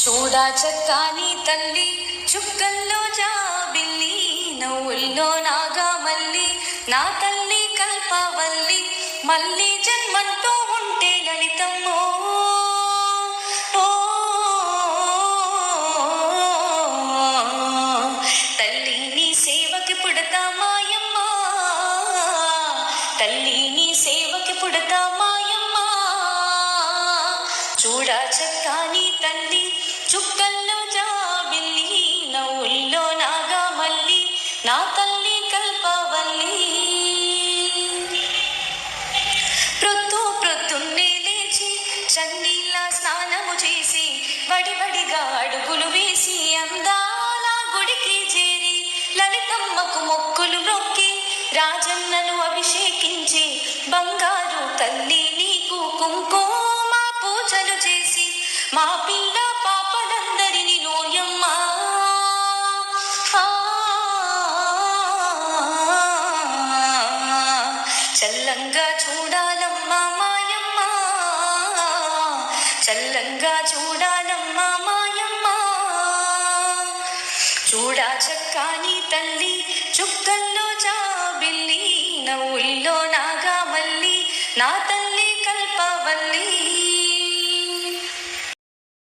చూడా చక్కాని తల్లి చుక్కల్లో జాబిల్లి నవ్వుల్లో నాగా మల్లి నా తల్లి కల్పవల్లి మళ్ళీ జన్మంటూ ఉంటే లలితమ్మో. తల్లి నీ సేవకి పుడతా మాయమ్మ తల్లి నీ సేవకి పుడతా చూడా చక్కాని తల్లి చుక్కల్లో జాబిల్లి నవ్వుల్లో నాగా మల్లి నా తల్లి కల్పవల్లి. ప్రొద్దు ప్రొద్దున్నే లేచి చన్నీళ్ళ స్నానము చేసి వడివడిగా అడుగులు వేసి అందాల గుడికి చేరి లలితమ్మకు మొక్కులు మొక్కి రాజన్నను అభిషేకించి బంగారు తల్లి మా పిల్ల పాపలందరిని నోయమ్మ చల్లంగా చూడాలమ్మా మాయమ్మ. చల్లంగా చూడాలమ్మా మాయమ్మ. చూడా చక్కాని తల్లి చుక్కల్లో జాబిల్లి నవ్వుల్లో నాగా మల్లి నా తల్లి